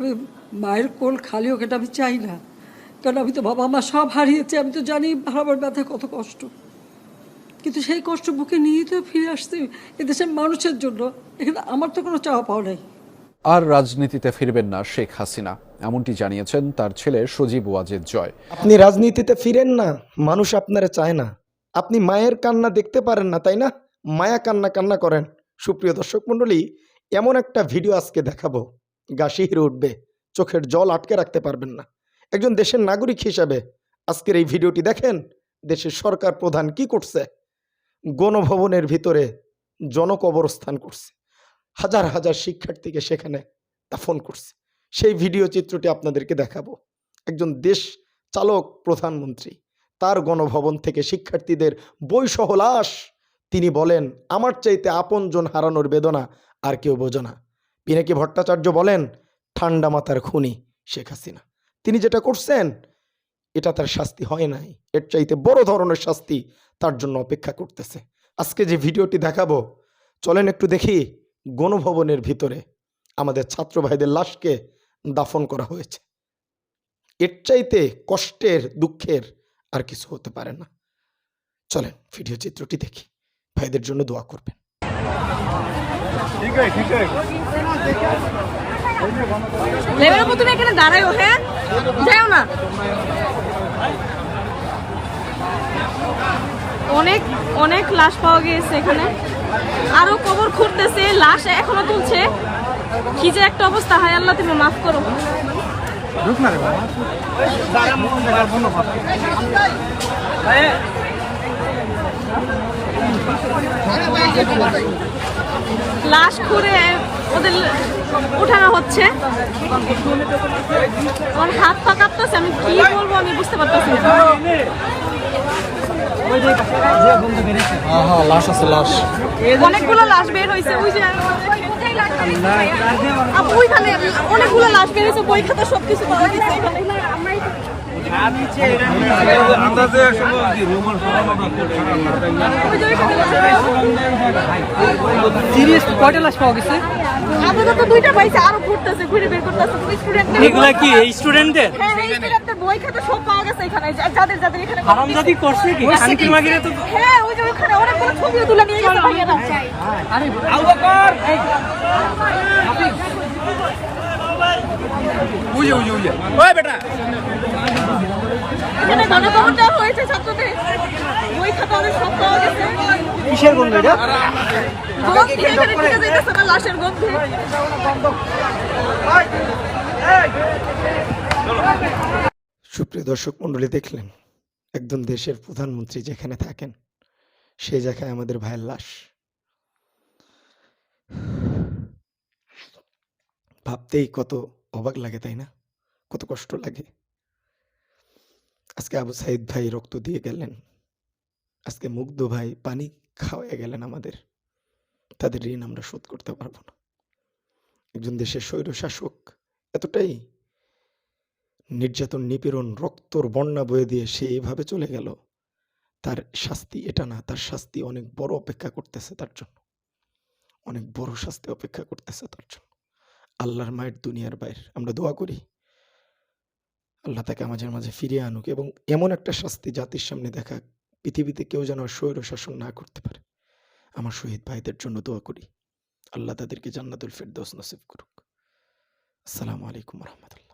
আমি মায়ের কোল খালি হোক এটা আমি চাই না। কারণ আমি তো বাবা মা সব হারিয়েছি আমি তো জানি হারাবার ব্যথা কত কষ্ট। কিন্তু সেই কষ্ট বুকে নিয়েই তো ফিরে আসছি এদেশের মানুষের জন্য এখানে আমার তো কোনো চাওয়া পাওয়া নাই। আর রাজনীতিতে ফিরবেন না শেখ হাসিনা এমনটি জানিয়েছেন তার ছেলে সজীব ওয়াজেদ জয়। আপনি রাজনীতিতে ফিরেন না মানুষ আপনারে চায় না। আপনি মায়ের কান্না দেখতে পারেন না তাই না? মায়া কান্না কান্না করেন। সুপ্রিয় দর্শক মণ্ডলী এমন একটা ভিডিও আজকে দেখাবো। গা শিহরে উঠবে, চোখের জল আটকে রাখতে পারবেন না। একজন দেশের নাগরিক হিসাবে আজকের এই ভিডিওটি দেখেন, দেশের সরকার প্রধান কি করছে? গণভবনের ভিতরে জনকবরস্থান করছে। হাজার হাজার শিক্ষার্থীকে সেখানে দাফন করছে। সেই ভিডিও চিত্রটি আপনাদেরকে দেখাবো। একজন দেশ চালক প্রধানমন্ত্রী, তার গণভবন থেকে শিক্ষার্থীদের বইসহ তিনি বলেন, আমার চাইতে আপনজন হারানোর বেদনা আর কেউ বোঝো না। পিনাকি ভট্টাচার্য বলেন ঠান্ডা মাথার খুনি শেখ হাসিনা। তিনি যেটা করছেন, এটা তার শাস্তি হয় নাই। এর চাইতে বড় ধরনের শাস্তি তার জন্য অপেক্ষা করতেছে। আজকে যে ভিডিওটি দেখাবো, চলেন একটু দেখি গণভবনের ভিতরে আমাদের ছাত্র ভাইদের লাশকে দাফন করা হয়েছে। এর চাইতে কষ্টের, দুঃখের আর কিছু হতে পারে না। চলেন ভিডিও চিত্রটি দেখি। ভাইদের জন্য দোয়া করবেন। লেভেলের উপর তুমি এখানে দাঁড়াও হ্যাঁ? যাও না। অনেক অনেক লাশ পাওয়া গিয়েছে এখানে। আরও কবর খুঁড়তেছে লাশ এখনও তুলছে। কি যে একটা অবস্থা হয় আল্লাহ তুমি মাফ করো। লাশ খুঁড়ে ওদের উঠানো হচ্ছে। আমার হাত পা কাঁপতেছে আমি কি বলব আমি বুঝতে পারতেছি না। অনেকগুলো লাশ বের হয়েছে ওই যে ওইখানে অনেকগুলো লাশ বের হয়েছে বই খাতা সবকিছু ওইখানে সিরিয়াস কয়টা লাশ পাওয়া গেছে? আপাতত দুইটা পাইছে আরও ঘুরতেছে ঘুরে বের করতেছে। স্টুডেন্টদের এগুলা কি এই স্টুডেন্টদের হ্যাঁ হ্যাঁ স্টুডেন্টদের বই খাতা সব পাওয়া গেছে এখানে। যাদের যাদের এখানে হারামজাদি করছে কি? শান্তি মাগিরে তো হ্যাঁ ওই যে ওখানে অনেকগুলো ছবিও তুলে নিয়ে গেছে ভাইয়েরা এখানে গণকবরটা হয়েছে ছাত্রদের। বই খাতা ওদের সব পাওয়া গেছে। কিসের গন্ধ এটা? গন্ধে এখানে ঢুকে যাইতেছে না লাশের গন্ধে? সুপ্রিয় দর্শক মণ্ডলী দেখলেন একজন দেশের প্রধানমন্ত্রী যেখানে থাকেন সেই জায়গায় আমাদের ভাইয়ের লাশ। ভাবতেই কত অবাক লাগে, তাই না? কত কষ্ট লাগে। আজকে আবু সাইদ ভাই রক্ত দিয়ে গেলেন। আজকে মুগ্ধ ভাই পানি খাওয়াই গেলেন আমাদের। তাদের ঋণ আমরা শোধ করতে পারব না। একজন দেশের স্বৈর শাসক এতটাই নির্যাতন, নিপীড়ন, রক্তর বন্যা বয়ে দিয়ে সে এইভাবে চলে গেল, তার শাস্তি এটা না, তার শাস্তি অনেক বড় অপেক্ষা করতেছে তার জন্য। অনেক বড় শাস্তি অপেক্ষা করতেছে তার জন্য। আল্লাহর মায়ের দুনিয়ার বাইর। আমরা দোয়া করি, আল্লাহ তাকে আমাদের মাঝে ফিরিয়ে আনুক এবং এমন একটা শাস্তি জাতির সামনে দেখা, পৃথিবীতে কেউ যেন স্বৈর শাসন না করতে পারে। আমার শহীদ ভাইদের জন্য দোয়া করি। আল্লাহ তাদেরকে জান্নাতুল ফেরদৌস নসিব করুক। আসসালামু আলাইকুম রহমতুল্লাহ।